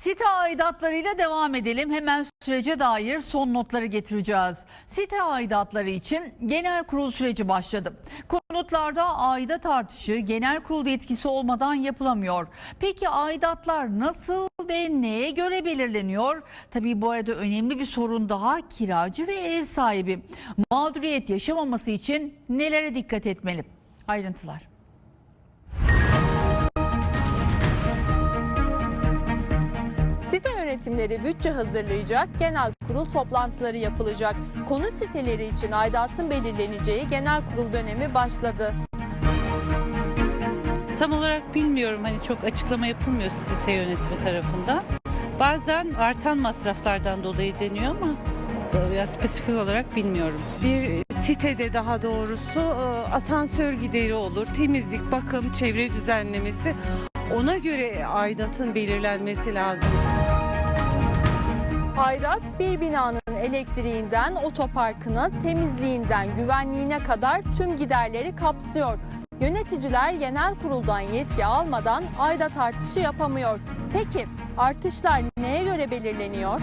Site aidatlarıyla devam edelim. Hemen sürece dair son notları getireceğiz. Site aidatları için genel kurul süreci başladı. Konutlarda aidat artışı genel kurul yetkisi olmadan yapılamıyor. Peki aidatlar nasıl ve neye göre belirleniyor? Tabii bu arada önemli bir sorun daha kiracı ve ev sahibi. Mağduriyet yaşamaması için nelere dikkat etmeli? Ayrıntılar. Yönetimleri bütçe hazırlayacak, genel kurul toplantıları yapılacak. Konu siteleri için aidatın belirleneceği genel kurul dönemi başladı. Tam olarak bilmiyorum hani çok açıklama yapılmıyor site yönetimi tarafından. Bazen artan masraflardan dolayı deniyor ama ya spesifik olarak bilmiyorum. Bir sitede daha doğrusu e, asansör gideri olur, temizlik, bakım, çevre düzenlemesi. Ona göre aidatın belirlenmesi lazım. Aidat bir binanın elektriğinden otoparkına, temizliğinden güvenliğine kadar tüm giderleri kapsıyor. Yöneticiler genel kuruldan yetki almadan aidat artışı yapamıyor. Peki artışlar neye göre belirleniyor?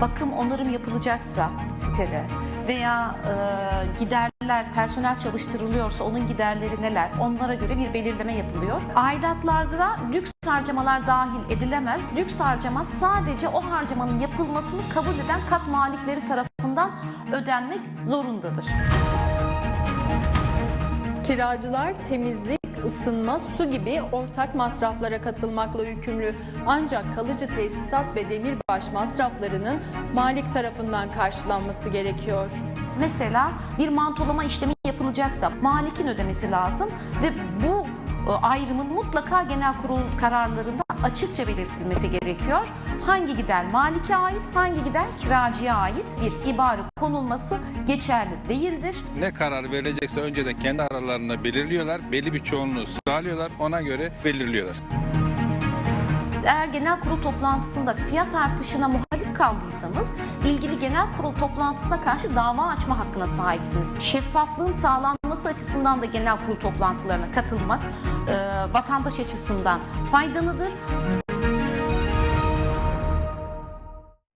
bakım onarım yapılacaksa sitede veya e, giderler personel çalıştırılıyorsa onun giderleri neler onlara göre bir belirleme yapılıyor. Aidatlarda da lüks harcamalar dahil edilemez. Lüks harcama sadece o harcamanın yapılmasını kabul eden kat malikleri tarafından ödenmek zorundadır. Kiracılar temizlik, ısınma, su gibi ortak masraflara katılmakla yükümlü. Ancak kalıcı tesisat ve demirbaş masraflarının malik tarafından karşılanması gerekiyor. Mesela bir mantolama işlemi yapılacaksa malikin ödemesi lazım ve bu e, ayrımın mutlaka genel kurul kararlarında açıkça belirtilmesi gerekiyor. Hangi gider malike ait, hangi gider kiracıya ait bir ibare konulması geçerli değildir. ne karar verilecekse önceden kendi aralarında belirliyorlar. Belli bir çoğunluğu sağlıyorlar. Ona göre belirliyorlar. Eğer genel kurul toplantısında fiyat artışına muhalif kaldıysanız ilgili genel kurul toplantısına karşı dava açma hakkına sahipsiniz. Şeffaflığın sağlanması açısından da genel kurul toplantılarına katılmak e, vatandaş açısından faydalıdır.